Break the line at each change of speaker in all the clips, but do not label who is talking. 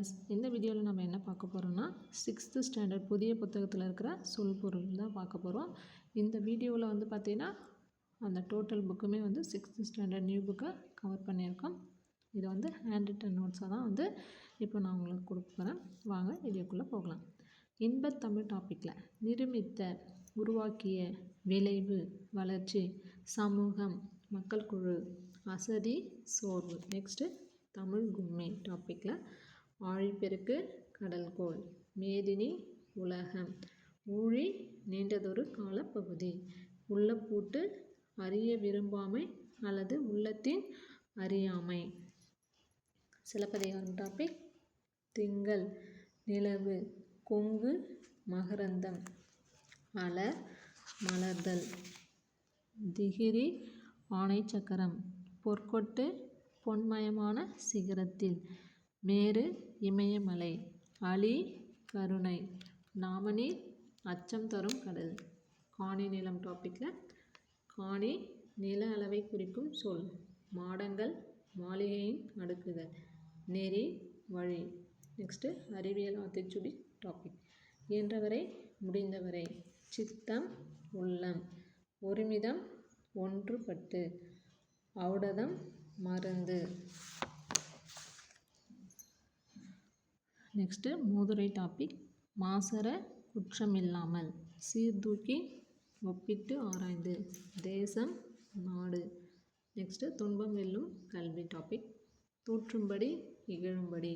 Friends இந்த வீடியோவில் நம்ம என்ன பார்க்க போகிறோம்னா சிக்ஸ்த்து ஸ்டாண்டர்ட் புதிய புத்தகத்தில் இருக்கிற சொல் பொருள் தான் பார்க்க போகிறோம் இந்த வீடியோவில் வந்து பார்த்திங்கன்னா அந்த டோட்டல் புக்குமே வந்து சிக்ஸ்த்து ஸ்டாண்டர்ட் நியூ புக்கை கவர் பண்ணியிருக்கோம். இதை வந்து ஹேண்ட் ரிட்டன் நோட்ஸாக தான் வந்து இப்போ நான் உங்களுக்கு கொடுக்குறேன் வாங்க வீடியோக்குள்ளே போகலாம். இன்பத்தமிழ் டாப்பிக்கில் நிருமித்த உருவாக்கிய விளைவு வளர்ச்சி சமூகம் மக்கள் குழு அசதி சோர்வு. நெக்ஸ்ட்டு தமிழ் கும்மி டாப்பிக்கில் ஆழிப்பெருக்கு கடல்கோள் மேதினி உலகம். ஊழி நீண்டதொரு காலப்பகுதி. உள்ளப்பூட்டு அறிய விரும்பாமை அல்லது உள்ளத்தின் அறியாமை. சிலப்பதிகாரம் டாபிக் திங்கள் நிலவு கொங்கு மகரந்தம். அலர் மலர்தல். திகிரி ஆணை சக்கரம் பொற்கொட்டு பொன்மயமான சிகரத்தில். மேரு இமயமலை அலி கருணை நாமனி அச்சம் தரும் கடல். காணி நிலம் டாப்பிக்கில் காணி நில அளவை குறிக்கும் சொல். மாடங்கள் மாளிகையின் அடுக்குகள். நெறி வழி. நெக்ஸ்ட்டு அறிவியல் ஆத்திச்சுடி டாபிக் இயன்றவரை முடிந்தவரை. சித்தம் உள்ளம். ஒருமிதம் ஒன்றுபட்டு. ஔடதம் மருந்து. நெக்ஸ்ட்டு மூதுரை டாபிக் மாசர குற்றமில்லாமல் சீர்தூக்கி ஒப்பிட்டு ஆராய்ந்து தேசம் நாடு. நெக்ஸ்ட்டு துன்பம் வெல்லும் கல்வி டாபிக் தூற்றும்படி இகழும்படி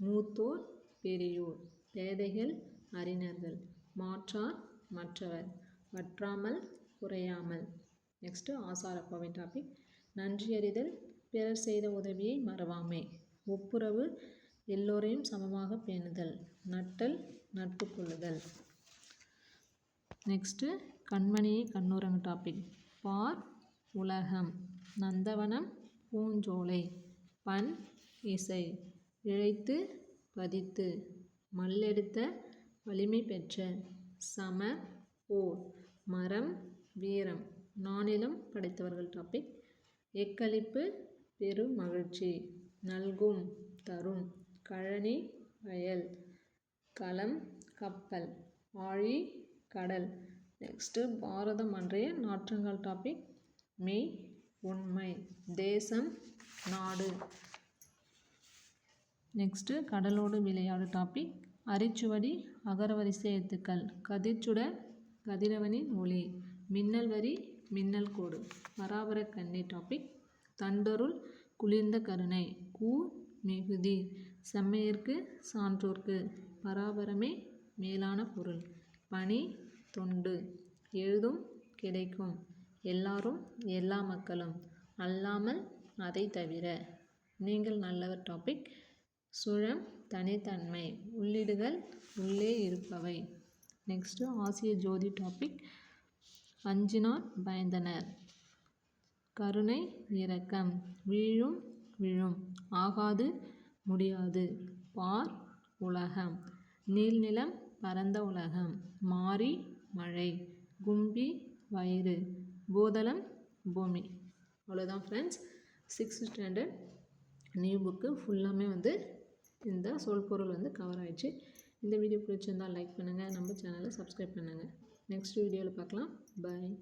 மூத்தோர் பெரியோர் பேதைகள் அறிஞர்கள் மாற்றார் மற்றவர் வற்றாமல் குறையாமல். நெக்ஸ்ட்டு ஆசாரப்பாவை டாபிக் நன்றியறிதல் பிறர் செய்த உதவியை மறவாமை ஒப்புரவு எல்லோரையும் சமமாக பேணுதல் நட்டல் நட்பு கொள்ளுதல். நெக்ஸ்ட்டு கண்மணியை கண்ணுரங்கு டாபிக் பார் உலகம் நந்தவனம் பூஞ்சோலை. பண் இசை. இழைத்து பதித்து. மல்லெடுத்த வலிமை பெற்ற. சம போர் மரம் வீரம். நானிலம் படைத்தவர்கள் டாபிக் எக்களிப்பு பெரும் மகிழ்ச்சி நல்கும் தரும். கழனி வயல் களம் கப்பல் ஆழி கடல். நெக்ஸ்ட்டு பாரதம் அன்றைய நாற்றங்கால் டாபிக் மெய் உண்மை. தேசம் நாடு. நெக்ஸ்ட்டு கடலோடு விளையாடு டாபிக் அரிச்சுவடி அகரவரிசை எழுத்துக்கள் கதிர்ச்சுட கதிரவனின் ஒளி. மின்னல் வரி மின்னல் கோடு. பராபர கண்ணி டாபிக் தண்டருள் குளிர்ந்த கருணை. கூ மிகுதி. செம்மையர்க்கு சான்றோர்க்கு. பராபரமே மேலான பொருள். பணி தொண்டு. எழுதும் கிடைக்கும். எல்லாரும் எல்லா மக்களும். அல்லாமல் அதை தவிர. நீங்கள் நல்லவர் டாபிக் சுழம் தனித்தன்மை. உள்ளீடுகள் உள்ளே இருப்பவை. நெக்ஸ்ட்டு ஆசிய ஜோதி டாபிக் அஞ்சினார் பயந்தனர். கருணை இரக்கம். வீழும் விழும். ஆகாது முடியாது. பார் உலகம். நீள்நிலம் பரந்த உலகம். மாறி மழை. கும்பி வயிறு. பூதளம் பூமி. அவ்வளோதான் friends sixth standard new book ஃபுல்லாமே வந்து இந்த சொல் பொருள் வந்து கவர் ஆகிடுச்சு இந்த வீடியோ பிடிச்சிருந்தால் லைக் பண்ணுங்கள் நம்ம சேனலை சப்ஸ்கிரைப் பண்ணுங்கள் நெக்ஸ்ட் வீடியோவில் பார்க்கலாம். பாய்